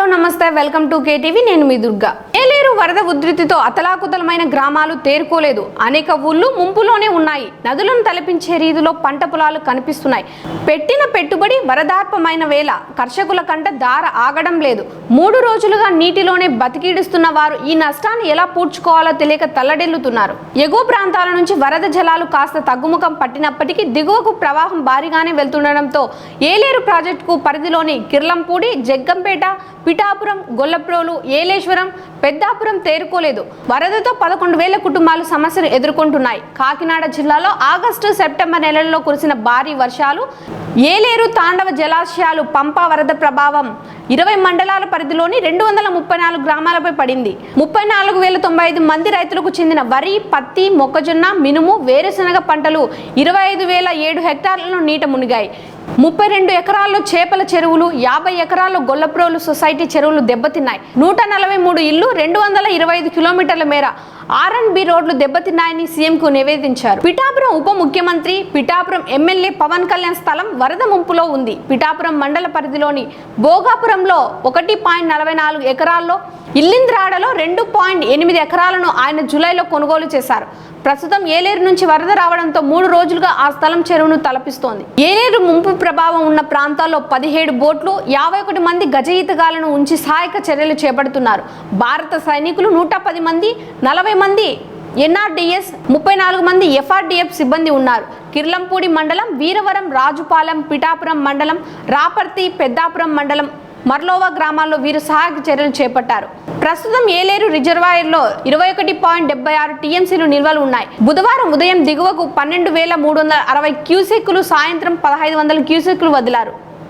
Hello నమస్తే welcome to KTV నేను మీ దుర్గా. ఏలేరు వరద ఉధృతితో అతలాకుతలమైన గ్రామాలు తేరుకోలేదు. అనేక ఊళ్ళు ముంపులోనే ఉన్నాయి. నదులను తలపించే రీతిలో పంట పొలాలు కనిపిస్తున్నాయి. పెట్టిన పెట్టుబడి వరదార్పమైన వేళ కర్షకుల కంట దార ఆగడం లేదు. మూడు రోజులుగా నీటిలోనే బతికిడుస్తున్న వారు ఈ నష్టాన్ని ఎలా పూడ్చుకోవాలో తెలియక తల్లడిల్లుతున్నారు. ఎగువ ప్రాంతాల నుంచి వరద జలాలు కాస్త తగ్గుముఖం పట్టినప్పటికీ దిగువకు ప్రవాహం భారీగానే వెళ్తుండడంతో ఏలేరు ప్రాజెక్టుకు పరిధిలోని కిర్లంపూడి జగ్గంపేట పిఠాపురం గొల్లప్రోలు ఏలేశ్వరం పెద్దాపురం తేరుకోలేదు. వరదతో పదకొండు వేల కుటుంబాలు సమస్యలు ఎదుర్కొంటున్నాయి. కాకినాడ జిల్లాలో ఆగస్టు సెప్టెంబర్ నెలల్లో కురిసిన భారీ వర్షాలు ఏలేరు తాండవ జలాశయాలు పంపా వరద ప్రభావం. ఇరవై మండలాల పరిధిలోని రెండు వందల ముప్పై నాలుగు గ్రామాలపై పడింది. ముప్పై నాలుగు వేల తొంభై ఐదు మంది రైతులకు చెందిన వరి పత్తి మొక్కజొన్న మినుము వేరుశనగ పంటలు ఇరవై ఐదు వేల ఏడు హెక్టార్లను నీట మునిగాయి. ముప్పై రెండు ఎకరాల్లో చేపల చెరువులు యాభై ఎకరాల్లో గొల్లప్రోలు సొసైటీ చెరువులు దెబ్బతిన్నాయి. నూట నలభై మూడు ఇల్లు రెండు వందల ఇరవై ఐదు కిలోమీటర్ల మేర ఆర్ అండ్ బి రోడ్లు దెబ్బతిన్నాయని సీఎంకు నివేదించారు. పిఠాపురం ఉప ముఖ్యమంత్రి పిఠాపురం ఎమ్మెల్యే పవన్ కళ్యాణ్ స్థలం వరద ముంపులో ఉంది. పిఠాపురం మండల పరిధిలోని భోగాపురంలో ఒకటి పాయింట్ నలభై నాలుగు ఎకరాల్లో ఇల్లింద్రాడలో రెండు పాయింట్ ఎనిమిది ఎకరాలను ఆయన జూలైలో కొనుగోలు చేశారు. ప్రస్తుతం ఏలేరు నుంచి వరద రావడంతో మూడు రోజులుగా ఆ స్థలం చెరువును తలపిస్తోంది. ఏలేరు ముంపు ప్రభావం ఉన్న ప్రాంతాల్లో పదిహేడు బోట్లు యాభై ఒకటి మంది గజ ఈతగాలను ఉంచి సహాయక చర్యలు చేపడుతున్నారు. భారత సైనికులు నూట పది మంది నలభై మంది ఎన్ఆర్డిఎస్ ముప్పై నాలుగు మంది ఎఫ్ఆర్డిఎఫ్ సిబ్బంది ఉన్నారు. కిర్లంపూడి మండలం వీరవరం రాజుపాలెం పిఠాపురం మండలం రాపర్తి పెద్దాపురం మండలం మర్లోవా గ్రామాల్లో వీరు సహాయక చర్యలు చేపట్టారు. ప్రస్తుతం ఏలేరు రిజర్వాయర్లో ఇరవై ఒకటి పాయింట్ డెబ్బై ఆరు టీఎంసీలు నిల్వలు ఉన్నాయి. బుధవారం ఉదయం దిగువకు పన్నెండు వేల మూడు వందల అరవై క్యూసెక్కులు సాయంత్రం పదహైదు వందల క్యూసెక్కులు వదిలారు.